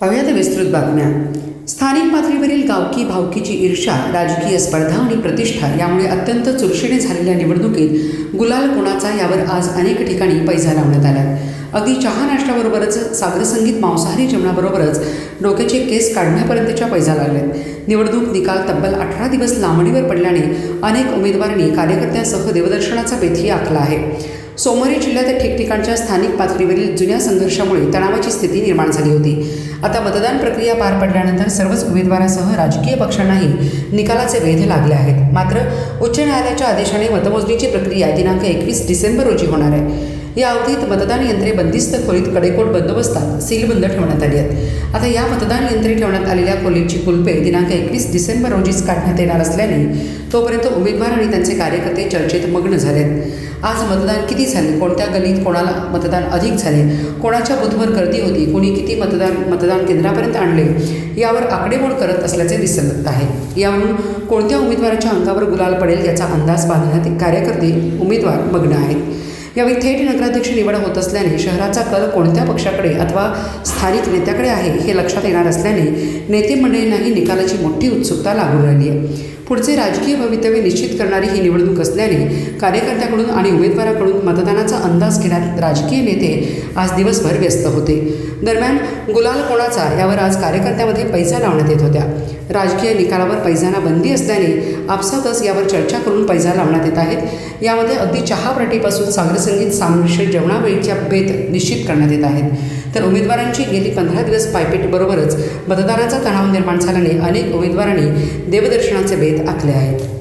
पाहूयात विस्तृत बातम्या. स्थानिक पातळीवरील गावकी भावकीची ईर्षा राजकीय स्पर्धा आणि प्रतिष्ठा यामुळे अत्यंत चुरशीने झालेल्या निवडणुकीत गुलाल कोणाचा यावर आज अनेक ठिकाणी पैसा लावण्यात आला. अगदी चहा नाश्त्याबरोबरच सागरसंगीत मांसाहारी जेवणाबरोबरच डोक्याचे केस काढण्यापर्यंतच्या पैजा लागल्यात निवडणूक निकाल तब्बल अठरा दिवस लांबणीवर पडल्याने अनेक उमेदवारांनी कार्यकर्त्यांसह देवदर्शनाचा बेथी आखला आहे. सोमवारी जिल्ह्यात ठिकठिकाणच्या स्थानिक पातळीवरील जुन्या संघर्षामुळे तणावाची स्थिती निर्माण झाली होती. आता मतदान प्रक्रिया पार पडल्यानंतर सर्वच उमेदवारासह राजकीय पक्षांनाही निकालाचे वेध लागले आहेत. मात्र उच्च न्यायालयाच्या आदेशाने मतमोजणीची प्रक्रिया दिनांक एकवीस डिसेंबर रोजी होणार आहे. या अवधीत मतदान यंत्रे बंदिस्त खोलीत कडेकोट बंदोबस्तात सीलबंद ठेवण्यात आली आहेत. आता या मतदान यंत्रे ठेवण्यात आलेल्या खोलीची कुलपे दिनांक एकवीस डिसेंबर रोजीच काढण्यात येणार असल्याने तोपर्यंत उमेदवार आणि त्यांचे कार्यकर्ते चर्चेत मग्न झालेत. आज मतदान किती झाले? कोणत्या गलीत कोणाला मतदान अधिक झाले? कोणाच्या बुथवर गर्दी होती? कोणी किती मतदान मतदान केंद्रापर्यंत आणले? यावर आकडेमोड करत असल्याचे दिसत आहे. यावरून कोणत्या उमेदवाराच्या अंगावर गुलाल पडेल याचा अंदाज बांधण्यात कार्यकर्ते उमेदवार मग्न आहेत. यावेळी थेट नगराध्यक्ष निवड होत असल्याने शहराचा कल कोणत्या पक्षाकडे अथवा स्थानिक नेत्याकडे आहे हे लक्षात येणार असल्याने नेते मंडळींनाही निकालाची मोठी उत्सुकता लागू राहिली आहे. पुढचे राजकीय भवितव्य निश्चित करणारी ही निवडणूक असल्याने कार्यकर्त्याकडून आणि उमेदवाराकडून मतदानाचा अंदाज घेण्यात राजकीय नेते आज दिवसभर व्यस्त होते. दरम्यान गुलाल कोणाचा? यावर आज कार्यकर्त्यामध्ये पैसा लावण्यात येत होत्या. राजकीय निकालावर पैजाना बंदी असल्याने आपसातच यावर चर्चा करून पैजा लावण्यात येत आहेत. यामध्ये अगदी चहाप्रटीपासून सागरसंगीत सामृश्य जेवणावेळीच्या बेत निश्चित करण्यात येत आहेत. तर उमेदवारांची गेली पंधरा दिवस पायपेटीबरोबरच मतदानाचा तणाव निर्माण झाल्याने अनेक उमेदवारांनी देवदर्शनाचे बेत आखले आहेत